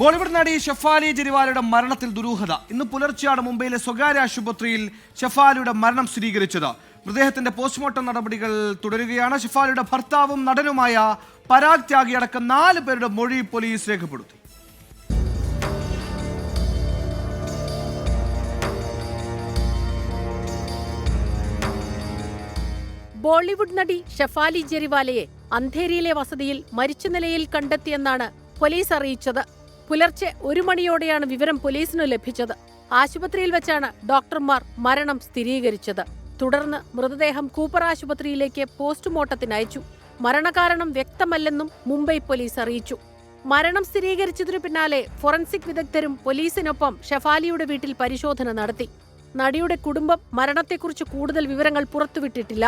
ബോളിവുഡ് നടി ഷെഫാലി ജരിവാലയുടെ മരണത്തിൽ ദുരൂഹത. ഇന്ന് പുലർച്ചെയാണ് മുംബൈയിലെ സ്വകാര്യ ആശുപത്രിയിൽ ഷെഫാലിയുടെ മരണം സ്ഥിരീകരിച്ചത്. മൃതദേഹത്തിന്റെ പോസ്റ്റ്മോർട്ടം നടപടികൾ തുടരുകയാണ്. ഷെഫാലിയുടെ ഭർത്താവും നടനുമായ പരാഗ് ത്യാഗി അടക്കം നാല് പേരുടെ മൊഴി പോലീസ് രേഖപ്പെടുത്തി. ബോളിവുഡ് നടി ഷെഫാലി ജെരിവാലയെ അന്ധേരിയിലെ വസതിയിൽ മരിച്ച നിലയിൽ കണ്ടെത്തിയെന്നാണ് പോലീസ് അറിയിച്ചത്. പുലർച്ചെ ഒരു മണിയോടെയാണ് വിവരം പോലീസിനു ലഭിച്ചത്. ആശുപത്രിയിൽ വെച്ചാണ് ഡോക്ടർമാർ മരണം സ്ഥിരീകരിച്ചത്. തുടർന്ന് മൃതദേഹം കൂപ്പർ ആശുപത്രിയിലേക്ക് പോസ്റ്റ്മോർട്ടത്തിന് അയച്ചു. മരണകാരണം വ്യക്തമല്ലെന്നും മുംബൈ പോലീസ് അറിയിച്ചു. മരണം സ്ഥിരീകരിച്ചതിനു പിന്നാലെ ഫോറൻസിക് വിദഗ്ധരും പോലീസിനൊപ്പം ഷെഫാലിയുടെ വീട്ടിൽ പരിശോധന നടത്തി. നടിയുടെ കുടുംബം മരണത്തെക്കുറിച്ച് കൂടുതൽ വിവരങ്ങൾ പുറത്തുവിട്ടിട്ടില്ല.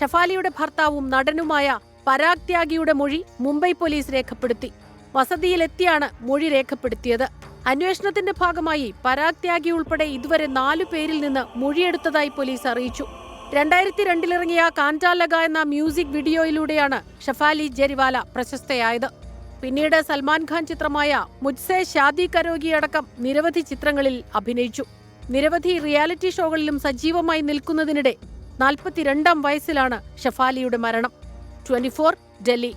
ഷെഫാലിയുടെ ഭർത്താവും നടനുമായ പരാഗ് ത്യാഗിയുടെ മൊഴി മുംബൈ പോലീസ് രേഖപ്പെടുത്തി. വസതിയിലെത്തിയാണ് മൊഴി രേഖപ്പെടുത്തിയത്. അന്വേഷണത്തിന്റെ ഭാഗമായി പരാഗ് ത്യാഗി ഉൾപ്പെടെ ഇതുവരെ നാലു പേരിൽ നിന്ന് മൊഴിയെടുത്തതായി പോലീസ് അറിയിച്ചു. രണ്ടായിരത്തി രണ്ടിലിറങ്ങിയ കാന്റാലഗ എന്ന മ്യൂസിക് വീഡിയോയിലൂടെയാണ് ഷഫാലി ജെരിവാല പ്രശസ്തയായത്. പിന്നീട് സൽമാൻ ഖാൻ ചിത്രമായ മുജ്സെ ഷാദി കരോഗി അടക്കം നിരവധി ചിത്രങ്ങളിൽ അഭിനയിച്ചു. നിരവധി റിയാലിറ്റി ഷോകളിലും സജീവമായി നിൽക്കുന്നതിനിടെ നാൽപ്പത്തിരണ്ടാം വയസ്സിലാണ് ഷഫാലിയുടെ മരണം. ട്വന്റി ഡൽഹി.